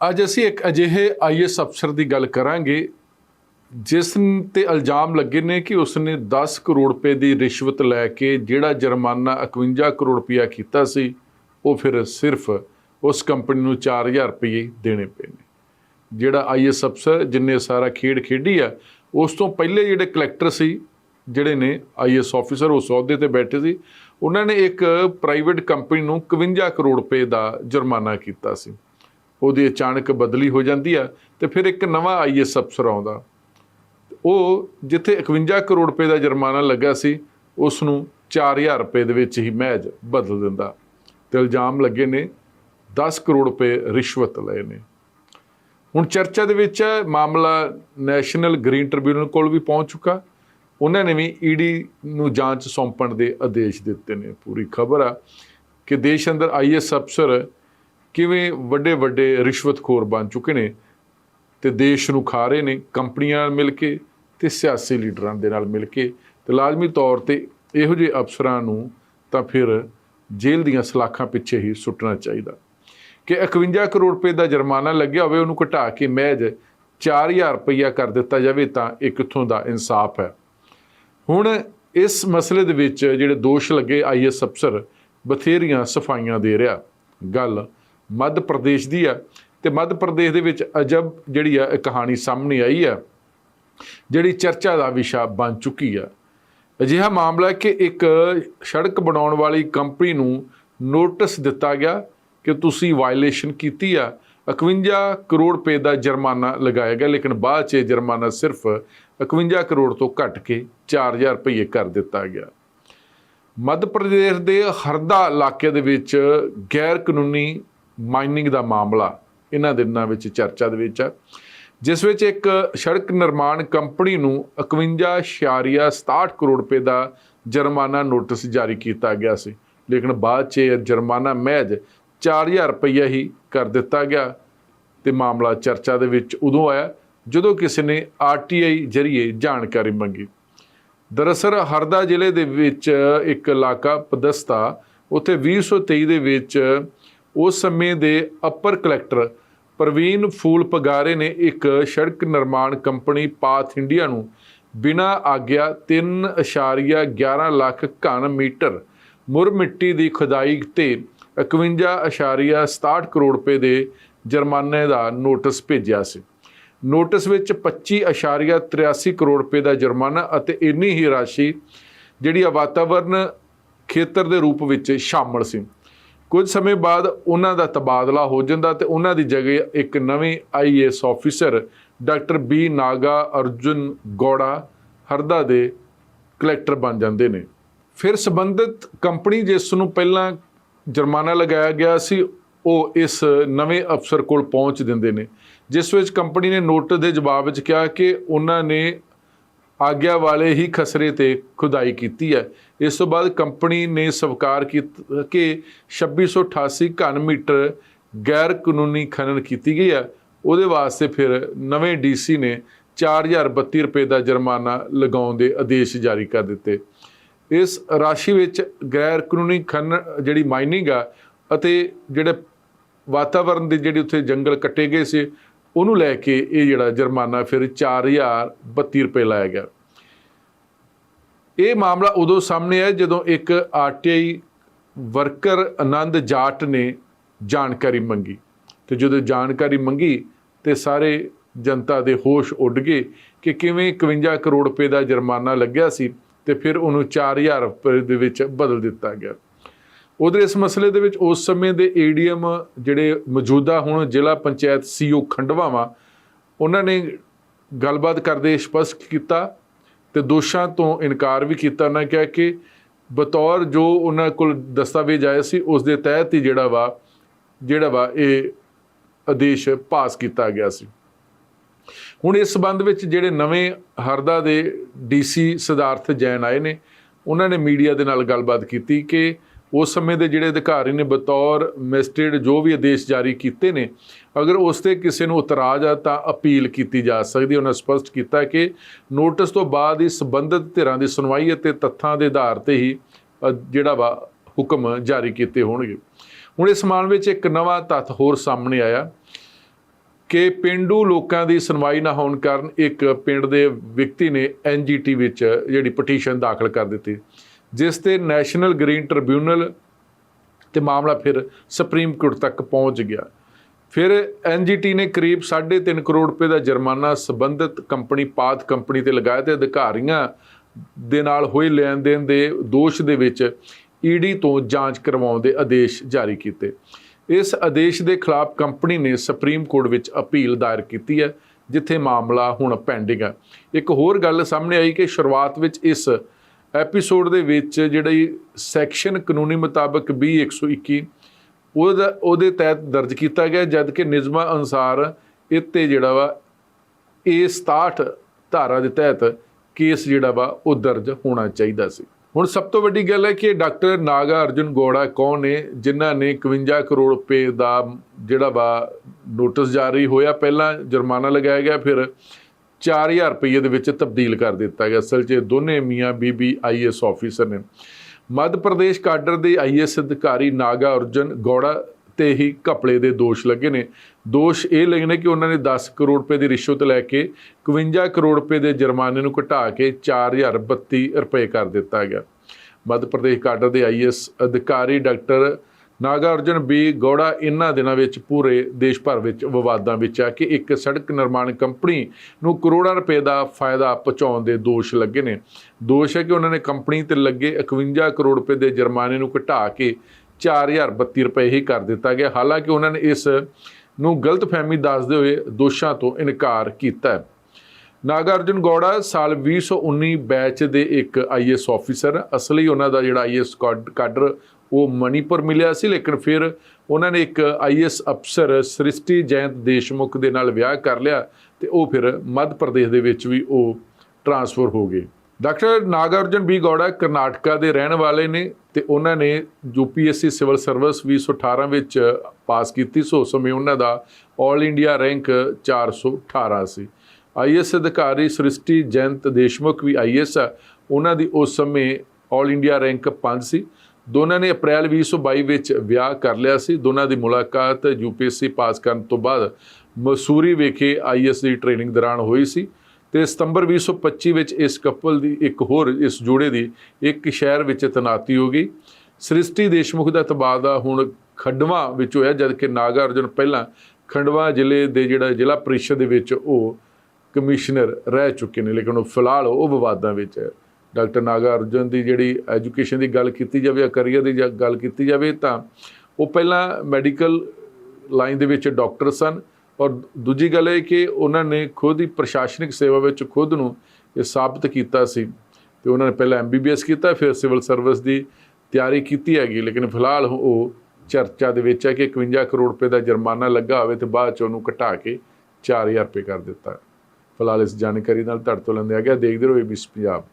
ਅੱਜ ਅਸੀਂ ਇੱਕ ਅਜਿਹੇ ਆਈਐਸ ਅਫਸਰ ਦੀ ਗੱਲ ਕਰਾਂਗੇ, ਜਿਸ ਤੇ ਇਲਜ਼ਾਮ ਲੱਗੇ ਨੇ ਕਿ ਉਸਨੇ 10 ਕਰੋੜ ਰੁਪਏ ਦੀ ਰਿਸ਼ਵਤ ਲੈ ਕੇ ਜਿਹੜਾ ਜੁਰਮਾਨਾ 51 ਕਰੋੜ ਰੁਪਇਆ ਕੀਤਾ ਸੀ, ਉਹ ਫਿਰ ਸਿਰਫ ਉਸ ਕੰਪਨੀ ਨੂੰ 4000 ਰੁਪਏ ਦੇਣੇ ਪਏ ਨੇ। ਜਿਹੜਾ ਆਈਐਸ ਅਫਸਰ ਜਿੰਨੇ ਸਾਰਾ ਖੇਡ ਖੇਡੀ ਆ, ਉਸ ਤੋਂ ਪਹਿਲੇ ਜਿਹੜੇ ਕਲੈਕਟਰ ਸੀ, ਜਿਹੜੇ ਨੇ ਆਈਐਸ ਆਫੀਸਰ ਉਸ ਅਹੁਦੇ ਤੇ ਬੈਠੇ ਸੀ, ਉਹਨਾਂ ਨੇ ਇੱਕ ਪ੍ਰਾਈਵੇਟ ਕੰਪਨੀ ਨੂੰ 51 ਕਰੋੜ ਰੁਪਏ ਦਾ ਜੁਰਮਾਨਾ ਕੀਤਾ ਸੀ। ਉਹਦੀ ਅਚਾਨਕ ਬਦਲੀ ਹੋ ਜਾਂਦੀ ਆ ਤੇ ਫਿਰ ਇੱਕ ਨਵਾਂ ਆਈਐਸ ਅਫਸਰ ਆਉਂਦਾ। ਉਹ ਜਿੱਥੇ 51 ਕਰੋੜ ਰੁਪਏ ਦਾ ਜੁਰਮਾਨਾ ਲੱਗਾ ਸੀ ਉਸ ਨੂੰ 4000 ਰੁਪਏ ਦੇ ਵਿੱਚ ਹੀ ਮਹਿਜ ਬਦਲ ਦਿੰਦਾ। ਤੇ ਇਲਜ਼ਾਮ ਲੱਗੇ ਨੇ 10 ਕਰੋੜ ਰੁਪਏ ਰਿਸ਼ਵਤ ਲਏ ਨੇ। ਹੁਣ ਚਰਚਾ ਦੇ ਵਿੱਚ ਹੈ, ਮਾਮਲਾ ਨੈਸ਼ਨਲ ਗ੍ਰੀਨ ਟ੍ਰਿਬਿਊਨਲ ਕੋਲ ਵੀ ਪਹੁੰਚ ਚੁੱਕਾ। ਉਹਨਾਂ ਨੇ ਵੀ ਈਡੀ ਨੂੰ ਜਾਂਚ ਸੌਂਪਣ ਦੇ ਆਦੇਸ਼ ਦਿੱਤੇ ਨੇ। ਪੂਰੀ ਖਬਰ ਆ ਕਿ ਦੇਸ਼ ਅੰਦਰ ਆਈਐਸ ਅਫਸਰ ਕਿਵੇਂ ਵੱਡੇ ਵੱਡੇ ਰਿਸ਼ਵਤਖੋਰ ਬਣ ਚੁੱਕੇ ਨੇ ਤੇ ਦੇਸ਼ ਨੂੰ ਖਾ ਰਹੇ ਨੇ, ਕੰਪਨੀਆਂ ਨਾਲ ਮਿਲ ਕੇ ਤੇ ਸਿਆਸੀ ਲੀਡਰਾਂ ਦੇ ਨਾਲ ਮਿਲ ਕੇ। ਤੇ ਲਾਜ਼ਮੀ ਤੌਰ ਤੇ ਇਹੋ ਜਿਹੇ ਅਫਸਰਾਂ ਨੂੰ ਤਾਂ ਫਿਰ ਜੇਲ੍ਹ ਦੀਆਂ ਸਲਾਖਾਂ ਪਿੱਛੇ ਹੀ ਸੁੱਟਣਾ ਚਾਹੀਦਾ। ਕਿ 51 ਕਰੋੜ ਰੁਪਏ ਦਾ ਜੁਰਮਾਨਾ ਲੱਗਿਆ ਹੋਵੇ, ਉਹਨੂੰ ਘਟਾ ਕੇ ਮਹਿਜ 4000 ਰੁਪਈਆ ਕਰ ਦਿੱਤਾ ਜਾਵੇ ਤਾਂ ਇਹ ਕਿੱਥੋਂ ਦਾ ਇਨਸਾਫ ਹੈ? ਹੁਣ ਇਸ ਮਸਲੇ ਦੇ ਵਿੱਚ ਜਿਹੜੇ ਦੋਸ਼ ਲੱਗੇ ਆਈਐਸ ਅਫਸਰ ਬਥੇਰੀਆਂ ਸਫਾਈਆਂ ਦੇ ਰਿਹਾ। ਗੱਲ ਮੱਧ ਪ੍ਰਦੇਸ਼ ਦੀ ਆ। ਤੇ ਮੱਧ ਪ੍ਰਦੇਸ਼ ਦੇ ਵਿੱਚ ਅਜਬ ਜਿਹੜੀ ਆ, ਇਹ ਕਹਾਣੀ ਸਾਹਮਣੇ ਆਈ ਆ, ਜਿਹੜੀ ਚਰਚਾ ਦਾ ਵਿਸ਼ਾ ਬਣ ਚੁੱਕੀ ਆ। ਅਜਿਹਾ ਮਾਮਲਾ ਕਿ ਇੱਕ ਸੜਕ ਬਣਾਉਣ ਵਾਲੀ ਕੰਪਨੀ ਨੂੰ ਨੋਟਿਸ ਦਿੱਤਾ ਗਿਆ ਕਿ ਤੁਸੀਂ ਵਾਇਲੇਸ਼ਨ ਕੀਤੀ ਆ। 51 ਕਰੋੜ ਰੁਪਏ ਦਾ ਜੁਰਮਾਨਾ ਲਗਾਇਆ ਗਿਆ, ਲੇਕਿਨ ਬਾਅਦ 'ਚ ਇਹ ਜੁਰਮਾਨਾ ਸਿਰਫ 51 ਕਰੋੜ ਤੋਂ ਘਟ ਕੇ 4000 ਰੁਪਏ ਕਰ ਦਿੱਤਾ ਗਿਆ। ਮੱਧ ਪ੍ਰਦੇਸ਼ ਦੇ ਹਰਦਾ ਇਲਾਕੇ ਦੇ ਵਿੱਚ ਗੈਰ ਕਾਨੂੰਨੀ ਮਾਈਨਿੰਗ ਦਾ ਮਾਮਲਾ ਇਹਨਾਂ ਦਿਨਾਂ ਵਿੱਚ ਚਰਚਾ ਦੇ ਵਿੱਚ ਹੈ ਜਿਸ ਵਿੱਚ ਇੱਕ ਸੜਕ ਨਿਰਮਾਣ ਕੰਪਨੀ ਨੂੰ 51.67 ਕਰੋੜ ਰੁਪਏ ਦਾ ਜੁਰਮਾਨਾ ਨੋਟਿਸ ਜਾਰੀ ਕੀਤਾ ਗਿਆ ਸੀ। ਲੇਕਿਨ ਬਾਅਦ 'ਚ ਇਹ ਜੁਰਮਾਨਾ ਮਹਿਜ 4000 ਰੁਪਏ ਹੀ ਕਰ ਦਿੱਤਾ ਗਿਆ ਤੇ ਮਾਮਲਾ ਚਰਚਾ ਦੇ ਵਿੱਚ ਉਦੋਂ ਆਇਆ, ਜਦੋਂ ਕਿਸੇ ਨੇ ਆਰਟੀਆਈ ਜਰੀਏ ਜਾਣਕਾਰੀ ਮੰਗੀ। ਦਰਅਸਲ ਹਰਦਾ ਜ਼ਿਲ੍ਹੇ ਦੇ ਵਿੱਚ ਇੱਕ ਇਲਾਕਾ ਪਦਸਤਾ ਉੱਥੇ 2023 ਦੇ ਵਿੱਚ ਉਸ ਸਮੇਂ ਦੇ ਅਪਰ ਕਲੈਕਟਰ ਪ੍ਰਵੀਨ ਫੂਲ ਪਗਾਰੇ ਨੇ ਇੱਕ ਸੜਕ ਨਿਰਮਾਣ ਕੰਪਨੀ ਪਾਥ ਇੰਡੀਆ ਨੂੰ ਬਿਨਾਂ ਆਗਿਆ 3.11 ਲੱਖ ਘਨ ਮੀਟਰ ਮੁਰ ਮਿੱਟੀ ਦੀ ਖੁਦਾਈ ਤੇ 51.67 ਕਰੋੜ ਰੁਪਏ ਦੇ ਜੁਰਮਾਨੇ ਦਾ ਨੋਟਿਸ ਭੇਜਿਆ ਸੀ। ਨੋਟਿਸ ਵਿੱਚ 25.83 ਕਰੋੜ ਰੁਪਏ ਦਾ ਜੁਰਮਾਨਾ ਅਤੇ ਇੰਨੀ ਹੀ ਰਾਸ਼ੀ ਜਿਹੜੀ ਆ ਵਾਤਾਵਰਨ ਖੇਤਰ ਦੇ ਰੂਪ ਵਿੱਚ ਸ਼ਾਮਲ ਸੀ। ਕੁਝ ਸਮੇਂ ਬਾਅਦ ਉਹਨਾਂ ਦਾ ਤਬਾਦਲਾ ਹੋ ਜਾਂਦਾ ਤੇ ਉਹਨਾਂ ਦੀ ਜਗ੍ਹਾ ਇੱਕ ਨਵੇਂ IAS officer doctor B Naga Arjun Gowda Harda ਦੇ ਕਲੈਕਟਰ ਬਣ ਜਾਂਦੇ ਨੇ। ਫਿਰ ਸੰਬੰਧਿਤ ਕੰਪਨੀ ਜਿਸ ਨੂੰ ਪਹਿਲਾਂ ਜੁਰਮਾਨਾ ਲਗਾਇਆ ਗਿਆ ਸੀ, ਉਹ ਇਸ ਨਵੇਂ ਅਫਸਰ ਕੋਲ ਪਹੁੰਚ ਦਿੰਦੇ ਨੇ, ਜਿਸ ਵਿੱਚ ਕੰਪਨੀ ਨੇ ਨੋਟਿਸ ਦੇ ਜਵਾਬ ਵਿੱਚ ਕਿਹਾ ਕਿ ਉਹਨਾਂ ਨੇ ਆਗਿਆ ਵਾਲੇ ਹੀ ਖਸਰੇ ਤੇ ਖੁਦਾਈ ਕੀਤੀ ਹੈ। ਇਸ ਤੋਂ ਬਾਅਦ ਕੰਪਨੀ ਨੇ ਸਵੀਕਾਰ ਕੀਤਾ, ਕਿ 2688 ਘਨ ਮੀਟਰ ਗੈਰ ਕਾਨੂੰਨੀ ਖਨਨ ਕੀਤੀ ਗਈ ਹੈ। ਉਹਦੇ ਵਾਸਤੇ ਫਿਰ ਨਵੇਂ ਡੀਸੀ ਨੇ 4032 ਰੁਪਏ ਦਾ ਜੁਰਮਾਨਾ ਲਗਾਉਣ ਦੇ ਆਦੇਸ਼ ਜਾਰੀ ਕਰ ਦਿੱਤੇ। ਇਸ ਰਾਸ਼ੀ ਵਿੱਚ ਗੈਰ ਕਾਨੂੰਨੀ ਖਨਨ ਜਿਹੜੀ ਮਾਈਨਿੰਗ ਆ ਅਤੇ ਜਿਹੜੇ ਵਾਤਾਵਰਣ ਦੇ ਜਿਹੜੇ ਉੱਥੇ ਜੰਗਲ ਕੱਟੇ ਗਏ ਸੀ ਉਹਨੂੰ ਲੈ ਕੇ ਇਹ ਜਿਹੜਾ ਜੁਰਮਾਨਾ ਫਿਰ 4032 ਰੁਪਏ ਲਾਇਆ ਗਿਆ। ਇਹ ਮਾਮਲਾ ਉਦੋਂ ਸਾਹਮਣੇ ਆਇਆ ਜਦੋਂ ਇੱਕ ਆਰਟੀਆਈ ਵਰਕਰ ਆਨੰਦ ਜਾਟ ਨੇ ਜਾਣਕਾਰੀ ਮੰਗੀ। ਤੇ ਜਦੋਂ ਜਾਣਕਾਰੀ ਮੰਗੀ ਤੇ ਸਾਰੇ ਜਨਤਾ ਦੇ ਹੋਸ਼ ਉੱਡ ਗਏ ਕਿ ਕਿਵੇਂ 51 ਕਰੋੜ ਰੁਪਏ ਦਾ ਜੁਰਮਾਨਾ ਲੱਗਿਆ ਸੀ ਤੇ ਫਿਰ ਉਹਨੂੰ 4000 ਰੁਪਏ ਦੇ ਵਿੱਚ ਬਦਲ ਦਿੱਤਾ ਗਿਆ। ਉਧਰ ਇਸ ਮਸਲੇ ਦੇ ਵਿੱਚ ਉਸ ਸਮੇਂ ਦੇ ਏਡੀਐਮ ਜਿਹੜੇ ਮੌਜੂਦਾ ਹੁਣ ਜ਼ਿਲ੍ਹਾ ਪੰਚਾਇਤ ਸੀਓ ਖੰਡਵਾਵਾ, ਉਹਨਾਂ ਨੇ ਗੱਲਬਾਤ ਕਰਦੇ ਸਪਸ਼ਟ ਕੀਤਾ ਤੇ ਦੋਸ਼ਾਂ ਤੋਂ ਇਨਕਾਰ ਵੀ ਕੀਤਾ। ਉਹਨਾਂ ਕਿਹਾ ਕਿ ਬਤੌਰ ਜੋ ਉਹਨਾਂ ਕੋਲ ਦਸਤਾਵੇਜ਼ ਆਏ ਸੀ, ਉਸ ਦੇ ਤਹਿਤ ਹੀ ਜਿਹੜਾ ਵਾ ਜਿਹੜਾ ਵਾ ਇਹ ਆਦੇਸ਼ ਪਾਸ ਕੀਤਾ ਗਿਆ ਸੀ। ਹੁਣ ਇਸ ਸੰਬੰਧ ਵਿੱਚ ਜਿਹੜੇ ਨਵੇਂ ਹਰਦਾ ਦੇ ਡੀਸੀ ਸਿਧਾਰਥ ਜੈਨ ਆਏ ਨੇ, ਉਹਨਾਂ ਨੇ ਮੀਡੀਆ ਦੇ ਨਾਲ ਗੱਲਬਾਤ ਕੀਤੀ ਕਿ ਉਸ ਸਮੇਂ ਦੇ ਜਿਹੜੇ ਅਧਿਕਾਰੀ ਨੇ ਬਤੌਰ ਮੈਜਿਸਟ੍ਰੇਟ ਜੋ ਵੀ ਆਦੇਸ਼ ਜਾਰੀ ਕੀਤੇ ਨੇ, ਅਗਰ ਉਸ ਤੇ ਕਿਸੇ ਨੂੰ ਇਤਰਾਜ਼ ਆ ਤਾਂ ਅਪੀਲ ਕੀਤੀ ਜਾ ਸਕਦੀ ਉਹਨਾਂ ਸਪਸ਼ਟ ਕੀਤਾ ਕਿ ਨੋਟਿਸ ਤੋਂ ਬਾਅਦ ਹੀ ਸੰਬੰਧਿਤ ਧਿਰਾਂ ਦੀ ਸੁਣਵਾਈ ਅਤੇ ਤੱਥਾਂ ਦੇ ਆਧਾਰ ਤੇ ਹੀ ਜਿਹੜਾ ਵਾ ਹੁਕਮ ਜਾਰੀ ਕੀਤੇ ਹੋਣਗੇ। ਹੁਣ ਇਸ ਮਾਮਲੇ ਵਿੱਚ ਇੱਕ ਨਵਾਂ ਤੱਥ ਹੋਰ ਸਾਹਮਣੇ ਆਇਆ ਕਿ ਪਿੰਡੂ ਲੋਕਾਂ ਦੀ ਸੁਣਵਾਈ ਨਾ ਹੋਣ ਕਾਰਨ ਇੱਕ ਪਿੰਡ ਦੇ ਵਿਅਕਤੀ ਨੇ ਐਨਜੀਟੀ ਵਿੱਚ ਜਿਹੜੀ ਪਟੀਸ਼ਨ ਦਾਖਲ ਕਰ ਦਿੱਤੀ। ਜਿਸ ਤੇ ਨੈਸ਼ਨਲ ਗ੍ਰੀਨ ਟ੍ਰਿਬਿਊਨਲ ਤੇ ਮਾਮਲਾ ਫਿਰ ਸੁਪਰੀਮ ਕੋਰਟ ਤੱਕ ਪਹੁੰਚ ਗਿਆ। ਫਿਰ ਐਨਜੀਟੀ ਨੇ ਕਰੀਬ 3.5 ਕਰੋੜ ਰੁਪਏ ਦਾ ਜੁਰਮਾਨਾ ਸੰਬੰਧਿਤ ਕੰਪਨੀ ਪਾਥ ਕੰਪਨੀ ਤੇ ਲਗਾਇਆ ਤੇ ਅਧਿਕਾਰੀਆਂ ਦੇ ਨਾਲ ਹੋਏ ਲੈਣ ਦੇਣ ਦੇ ਦੋਸ਼ ਦੇ ਵਿੱਚ ਈਡੀ ਤੋਂ ਜਾਂਚ ਕਰਵਾਉਣ ਦੇ ਆਦੇਸ਼ ਜਾਰੀ ਕੀਤੇ। ਇਸ ਆਦੇਸ਼ ਦੇ ਖਿਲਾਫ ਕੰਪਨੀ ਨੇ ਸੁਪਰੀਮ ਕੋਰਟ ਵਿੱਚ ਅਪੀਲ ਦਾਇਰ ਕੀਤੀ ਹੈ, ਜਿੱਥੇ ਮਾਮਲਾ ਹੁਣ ਪੈਂਡਿੰਗ ਹੈ। ਇੱਕ ਹੋਰ ਗੱਲ ਸਾਹਮਣੇ ਆਈ ਕਿ ਸ਼ੁਰੂਆਤ ਵਿੱਚ ਇਸ ਐਪੀਸੋਡ ਦੇ ਵਿੱਚ ਜਿਹੜੀ ਸੈਕਸ਼ਨ ਕਾਨੂੰਨੀ ਮੁਤਾਬਕ 20121 ਉਹਦਾ, ਉਹਦੇ ਤਹਿਤ ਦਰਜ ਕੀਤਾ ਗਿਆ ਜਦ ਕਿ ਨਿਯਮਾਂ ਅਨੁਸਾਰ ਇਹ ਤੇ ਜਿਹੜਾ ਵਾ ਇਹ 67 ਧਾਰਾ ਦੇ ਤਹਿਤ ਕੇਸ ਜਿਹੜਾ ਵਾ, ਉਹ ਦਰਜ ਹੋਣਾ ਚਾਹੀਦਾ ਸੀ। ਹੁਣ ਸਭ ਤੋਂ ਵੱਡੀ ਗੱਲ ਹੈ ਕਿ ਡਾਕਟਰ ਨਾਗਾ ਅਰਜੁਨ ਗੋੜਾ ਕੌਣ ਨੇ, ਜਿਨ੍ਹਾਂ ਨੇ 51 ਕਰੋੜ ਰੁਪਏ ਦਾ ਜਿਹੜਾ ਵਾ ਨੋਟਿਸ ਜਾਰੀ ਹੋਇਆ। ਪਹਿਲਾਂ ਜੁਰਮਾਨਾ ਲਗਾਇਆ ਗਿਆ, ਫਿਰ 4000 ਰੁਪਏ ਦੇ ਵਿੱਚ ਤਬਦੀਲ ਕਰ ਦਿੱਤਾ ਗਿਆ। ਅਸਲ 'ਚ ਦੋਨੇ ਮੀਆਂ ਬੀਬੀ ਆਈਐਸ ਆਫੀਸਰ ਨੇ। ਮੱਧ ਪ੍ਰਦੇਸ਼ ਕਾਡਰ ਦੇ ਆਈਐਸ ਅਧਿਕਾਰੀ ਨਾਗਾ ਅਰਜਨ ਗੌੜਾ ਤੇ ਹੀ ਘਪਲੇ ਦੇ ਦੋਸ਼ ਲੱਗੇ ਨੇ। ਦੋਸ਼ ਇਹ ਲੱਗੇ ਨੇ ਕਿ ਉਹਨਾਂ ਨੇ 10 ਕਰੋੜ ਰੁਪਏ ਦੀ ਰਿਸ਼ਵਤ ਲੈ ਕੇ 51 ਕਰੋੜ ਰੁਪਏ ਦੇ ਜੁਰਮਾਨੇ ਨੂੰ ਘਟਾ ਕੇ 4032 ਰੁਪਏ ਕਰ ਦਿੱਤਾ ਗਿਆ। ਮੱਧ ਪ੍ਰਦੇਸ਼ ਕਾਡਰ ਦੇ ਆਈਐਸ ਅਧਿਕਾਰੀ ਡਾਕਟਰ ਨਾਗਾ ਬੀ ਗੌੜਾ ਇਹਨਾਂ ਦਿਨਾਂ ਵਿੱਚ ਪੂਰੇ ਦੇਸ਼ ਭਰ ਵਿੱਚ ਵਿਵਾਦਾਂ ਵਿੱਚ ਆ ਕਿ ਇੱਕ ਸੜਕ ਨਿਰਮਾਣ ਕੰਪਨੀ ਨੂੰ ਕਰੋੜਾਂ ਰੁਪਏ ਦਾ ਫਾਇਦਾ ਪਹੁੰਚਾਉਣ ਦੇ ਦੋਸ਼ ਲੱਗੇ ਨੇ। ਦੋਸ਼ ਹੈ ਕਿ ਉਹਨਾਂ ਨੇ ਕੰਪਨੀ ਤੇ ਲੱਗੇ 51 ਕਰੋੜ ਰੁਪਏ ਦੇ ਜੁਰਮਾਨੇ ਨੂੰ ਘਟਾ ਕੇ 4032 ਰੁਪਏ ਹੀ ਕਰ ਦਿੱਤਾ ਗਿਆ। ਹਾਲਾਂਕਿ ਉਹਨਾਂ ਨੇ ਇਸ ਨੂੰ ਗਲਤਫਹਿਮੀ ਦੱਸਦੇ ਹੋਏ ਦੋਸ਼ਾਂ ਤੋਂ ਇਨਕਾਰ ਕੀਤਾ ਹੈ। ਨਾਗਾਰਜੁਨ ਗੌੜਾ ਸਾਲ 2019 ਬੈਚ ਦੇ ਇੱਕ ਆਈਐਸ ਆਫੀਸਰ, ਅਸਲੀ ਉਹਨਾਂ ਦਾ ਜਿਹੜਾ ਆਈਐਸ ਕਾਡਰ ਉਹ ਮਣੀਪੁਰ ਮਿਲਿਆ ਸੀ, ਲੇਕਿਨ ਫਿਰ ਉਹਨਾਂ ਨੇ ਇੱਕ ਆਈਐਸ ਅਫਸਰ ਸ੍ਰਿਸ਼ਟੀ ਜੈਂਤ ਦੇਸ਼ਮੁਖ ਦੇ ਨਾਲ ਵਿਆਹ ਕਰ ਲਿਆ ਤੇ ਉਹ ਫਿਰ ਮੱਧ ਪ੍ਰਦੇਸ਼ ਦੇ ਵਿੱਚ ਵੀ ਉਹ ਟਰਾਂਸਫਰ ਹੋ ਗਏ। ਡਾਕਟਰ ਨਾਗਾਰਜੁਨ ਬੀ ਗੌੜਾ ਕਰਨਾਟਕਾ ਦੇ ਰਹਿਣ ਵਾਲੇ ਨੇ ਤੇ ਉਹਨਾਂ ਨੇ ਯੂਪੀਐਸਸੀ ਸਿਵਲ ਸਰਵਿਸ 2018 ਵਿੱਚ ਪਾਸ ਕੀਤੀ ਸੋ, ਉਸ ਸਮੇਂ ਉਹਨਾਂ ਦਾ 올 ਇੰਡੀਆ ਰੈਂਕ 418 ਸੀ ਆਈਐਸ ਅਧਿਕਾਰੀ ਸ੍ਰਿਸ਼ਟੀ ਜੈਂਤ ਦੇਸ਼ਮੁਖ ਵੀ ਆਈਐਸ ਆ, ਉਹਨਾਂ ਦੀ ਉਸ ਸਮੇਂ 올 ਇੰਡੀਆ ਰੈਂਕ 5 ਸੀ। ਦੋਨਾਂ ਨੇ ਅਪ੍ਰੈਲ 2022 ਵਿੱਚ ਵਿਆਹ ਕਰ ਲਿਆ ਸੀ। ਦੋਨਾਂ ਦੀ ਮੁਲਾਕਾਤ ਯੂਪੀਐਸਸੀ ਪਾਸ ਕਰਨ ਤੋਂ ਬਾਅਦ ਮਸੂਰੀ ਵਿਖੇ ਆਈਐਸ ਦੀ ਟ੍ਰੇਨਿੰਗ ਦੌਰਾਨ ਹੋਈ ਸੀ ਤੇ ਸਤੰਬਰ 2025 ਵਿੱਚ ਇਸ ਕਪਲ ਦੀ ਇੱਕ ਹੋਰ, ਇਸ ਜੋੜੇ ਦੀ ਇੱਕ ਸ਼ਹਿਰ ਵਿੱਚ ਤਨਾਤੀ ਹੋ ਗਈ। ਸ੍ਰਿਸ਼ਟੀ ਦੇਸ਼ਮੁਖ ਦਾ ਤਬਾਦਲਾ ਹੁਣ ਖੰਡਵਾ ਵਿੱਚ ਹੋਇਆ, ਜਦਕਿ ਨਾਗਾ ਅਰਜੁਨ ਪਹਿਲਾਂ ਖੰਡਵਾ ਜ਼ਿਲ੍ਹੇ ਦੇ ਜਿਹੜਾ ਜ਼ਿਲ੍ਹਾ ਪ੍ਰੀਸ਼ਦ ਦੇ ਵਿੱਚ ਉਹ ਕਮਿਸ਼ਨਰ ਰਹਿ ਚੁੱਕੇ ਨੇ, ਲੇਕਿਨ ਉਹ ਫਿਲਹਾਲ ਉਹ ਵਿਵਾਦਾਂ ਵਿੱਚ ਹੈ। ਡਾਕਟਰ ਨਾਗਾ ਅਰਜਨ ਦੀ ਜਿਹੜੀ ਐਜੂਕੇਸ਼ਨ ਦੀ ਗੱਲ ਕੀਤੀ ਜਾਵੇ ਜਾਂ ਕਰੀਅਰ ਦੀ ਜਾਂ ਗੱਲ ਕੀਤੀ ਜਾਵੇ ਤਾਂ ਉਹ ਪਹਿਲਾਂ ਮੈਡੀਕਲ ਲਾਈਨ ਦੇ ਵਿੱਚ ਡਾਕਟਰ ਸਨ ਔਰ ਦੂਜੀ ਗੱਲ ਇਹ ਕਿ ਉਹਨਾਂ ਨੇ ਖੁਦ ਹੀ ਪ੍ਰਸ਼ਾਸਨਿਕ ਸੇਵਾ ਵਿੱਚ ਖੁਦ ਨੂੰ ਇਹ ਸਾਬਤ ਕੀਤਾ ਸੀ ਤੇ ਉਹਨਾਂ ਨੇ ਪਹਿਲਾਂ ਐਮਬੀਬੀਐਸ ਕੀਤਾ, ਫਿਰ ਸਿਵਲ ਸਰਵਿਸ ਦੀ ਤਿਆਰੀ ਕੀਤੀ ਹੈਗੀ, ਲੇਕਿਨ ਫਿਲਹਾਲ ਉਹ ਚਰਚਾ ਦੇ ਵਿੱਚ ਹੈ ਕਿ 51 ਕਰੋੜ ਰੁਪਏ ਦਾ ਜੁਰਮਾਨਾ ਲੱਗਾ ਹੋਵੇ ਤੇ ਬਾਅਦ ਚ ਉਹਨੂੰ ਘਟਾ ਕੇ 4000 ਰੁਪਏ ਕਰ ਦਿੱਤਾ। ਫਿਲਹਾਲ ਇਸ ਜਾਣਕਾਰੀ ਨਾਲ ਤੁਹਾਡੇ ਤੋਂ ਲੈਂਦੇ ਆ ਗਿਆ, ਦੇਖਦੇ ਰਹੋ ਏਬੀਸੀ ਪੰਜਾਬ